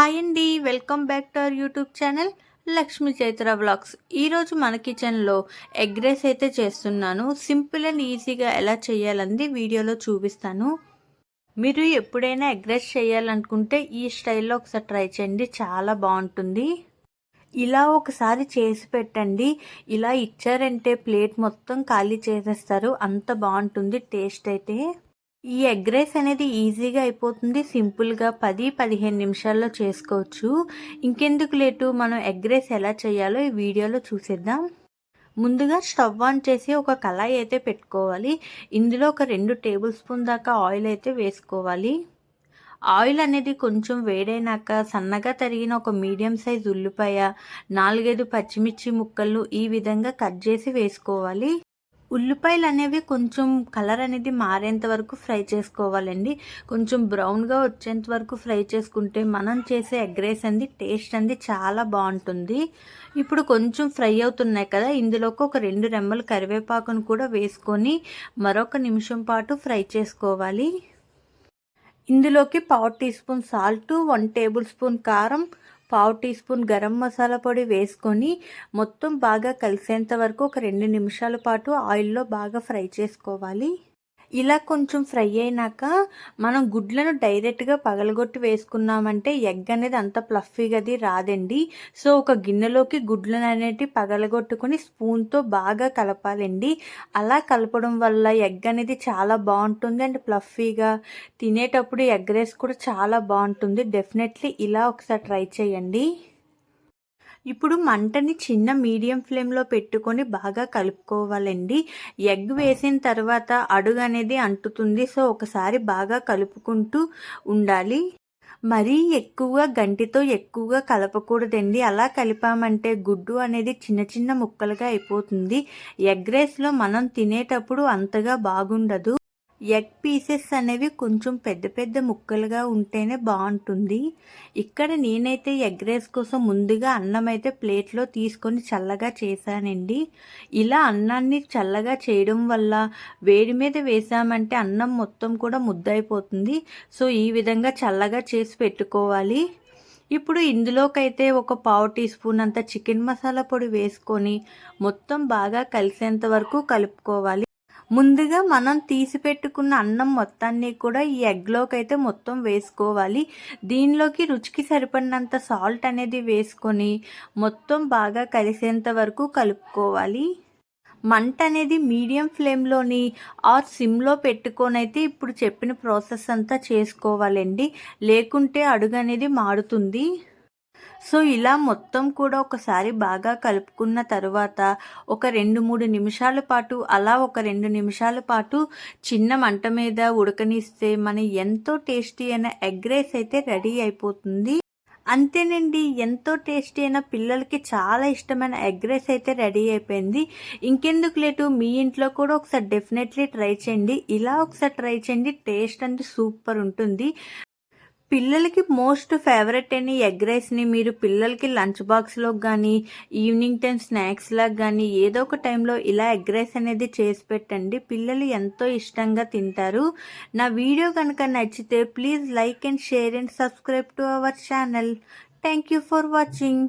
Hi అండి welcome back to our YouTube channel Lakshmi Chaitra blogs ఈరోజు మన కిచెన్లో ఎగ్ రైస్ అయితే చేస్తున్నాను. సింపుల్ అండ్ ఈజీగా ఎలా చేయాలంది వీడియోలో చూపిస్తాను. మీరు ఎప్పుడైనా ఎగ్ రైస్ చేయాలనుకుంటే ఈ స్టైల్లో ఒకసారి ట్రై చేయండి చాలా బాగుంటుంది. ఇలా ఒకసారి చేసి పెట్టండి. ఇలా ఇచ్చారంటే ప్లేట్ మొత్తం ఖాళీ చేసేస్తారు అంత బాగుంటుంది టేస్ట్ అయితే. ఈ ఎగ్ రైస్ అనేది ఈజీగా అయిపోతుంది. సింపుల్గా పది పదిహేను నిమిషాల్లో చేసుకోవచ్చు. ఇంకెందుకు లేటు? మనం ఎగ్ రైస్ ఎలా చేయాలో ఈ వీడియోలో చూసేద్దాం. ముందుగా స్టవ్ ఆన్ చేసి ఒక కళాయి అయితే పెట్టుకోవాలి. ఇందులో ఒక రెండు టేబుల్ స్పూన్ దాకా ఆయిల్ అయితే వేసుకోవాలి. ఆయిల్ అనేది కొంచెం వేడైనాక సన్నగా తరిగిన ఒక మీడియం సైజ్ ఉల్లిపాయ నాలుగైదు పచ్చిమిర్చి ముక్కలు ఈ విధంగా కట్ చేసి వేసుకోవాలి. ఉల్లిపాయలు అనేవి కొంచెం కలర్ అనేది మారేంత వరకు ఫ్రై చేసుకోవాలండి. కొంచెం బ్రౌన్గా వచ్చేంత వరకు ఫ్రై చేసుకుంటే మనం చేసే ఎగ్ రైస్ అంది టేస్ట్ అంది చాలా బాగుంటుంది. ఇప్పుడు కొంచెం ఫ్రై అవుతున్నాయి కదా ఇందులోకి ఒక రెండు రెమ్మలు కరివేపాకును కూడా వేసుకొని మరొక నిమిషం పాటు ఫ్రై చేసుకోవాలి. ఇందులోకి పావు teaspoon salt one tablespoon కారం పావు టీ స్పూన్ గరం మసాలా పొడి వేసుకొని మొత్తం బాగా కలిసేంత వరకు ఒక రెండు నిమిషాల పాటు ఆయిల్లో బాగా ఫ్రై చేసుకోవాలి. ఇలా కొంచెం ఫ్రై అయినాక మనం గుడ్లను డైరెక్ట్గా పగలగొట్టి వేసుకున్నామంటే ఎగ్ అనేది అంత ప్లఫీగది రాదండి. సో ఒక గిన్నెలోకి గుడ్లను అనేటి పగలగొట్టుకుని స్పూన్తో బాగా కలపాలండి. అలా కలపడం వల్ల ఎగ్ అనేది చాలా బాగుంటుంది అండ్ ప్లఫీగా తినేటప్పుడు ఎగ్ రైస్ కూడా చాలా బాగుంటుంది. డెఫినెట్లీ ఇలా ఒకసారి ట్రై చేయండి. ఇప్పుడు మంటని చిన్న మీడియం ఫ్లేమ్లో పెట్టుకొని బాగా కలుపుకోవాలండి. ఎగ్ వేసిన తర్వాత అడుగు అనేది అంటుతుంది. సో ఒకసారి బాగా కలుపుకుంటూ ఉండాలి. మరీ ఎక్కువగా గంటితో ఎక్కువగా కలపకూడదండి. అలా కలిపామంటే గుడ్డు అనేది చిన్న చిన్న ముక్కలుగా అయిపోతుంది. ఎగ్ రైస్లో మనం తినేటప్పుడు అంతగా బాగుండదు. ఎగ్ పీసెస్ అనేవి కొంచెం పెద్ద పెద్ద ముక్కలుగా ఉంటేనే బాగుంటుంది. ఇక్కడ నేనైతే ఎగ్ రైస్ కోసం ముందుగా అన్నం అయితే ప్లేట్లో తీసుకొని చల్లగా చేశానండి. ఇలా అన్నాన్ని చల్లగా చేయడం వల్ల వేడి మీద వేసామంటే అన్నం మొత్తం కూడా ముద్దయిపోతుంది. సో ఈ విధంగా చల్లగా చేసి పెట్టుకోవాలి. ఇప్పుడు ఇందులోకైతే ఒక పావు టీ స్పూన్ అంత చికెన్ మసాలా పొడి వేసుకొని మొత్తం బాగా కలిసేంత వరకు కలుపుకోవాలి. ముందుగా మనం తీసి పెట్టుకున్న అన్నం మొత్తాన్ని కూడా ఈ ఎగ్లోకి అయితే మొత్తం వేసుకోవాలి. దీనిలోకి రుచికి సరిపడినంత సాల్ట్ అనేది వేసుకొని మొత్తం బాగా కలిసేంత వరకు కలుపుకోవాలి. మంట అనేది మీడియం ఫ్లేమ్లోని ఆర్ సిమ్లో పెట్టుకొని అయితే ఇప్పుడు చెప్పిన ప్రాసెస్ అంతా చేసుకోవాలండి. లేకుంటే అడుగు అనేది మాడుతుంది సో ఇలా మొత్తం కూడా ఒకసారి బాగా కలుపుకున్న తర్వాత ఒక రెండు మూడు నిమిషాల పాటు అలా ఒక రెండు నిమిషాల పాటు చిన్న మంట మీద ఉడకనిస్తే మన ఎంతో టేస్టీ అయిన ఎగ్ రైస్ అయితే రెడీ అయిపోతుంది. అంతేనండి ఎంతో టేస్టీ అయిన పిల్లలకి చాలా ఇష్టమైన ఎగ్ రైస్ అయితే రెడీ అయిపోయింది. ఇంకెందుకు లేటు మీ ఇంట్లో కూడా ఒకసారి డెఫినెట్లీ ట్రై చేయండి. ఇలా ఒకసారి ట్రై చేయండి టేస్ట్ అంటే సూపర్ ఉంటుంది. పిల్లలకి మోస్ట్ ఫేవరెట్ అయిన ఎగ్ రైస్ని మీరు పిల్లలకి లంచ్ బాక్స్లో కానీ ఈవినింగ్ టైం స్నాక్స్ లాగా కానీ ఏదో ఒక టైంలో ఇలా ఎగ్ రైస్ అనేది చేసి పెట్టండి. పిల్లలు ఎంతో ఇష్టంగా తింటారు. నా వీడియో కనుక నచ్చితే please like and share and subscribe to our channel. Thank you for watching.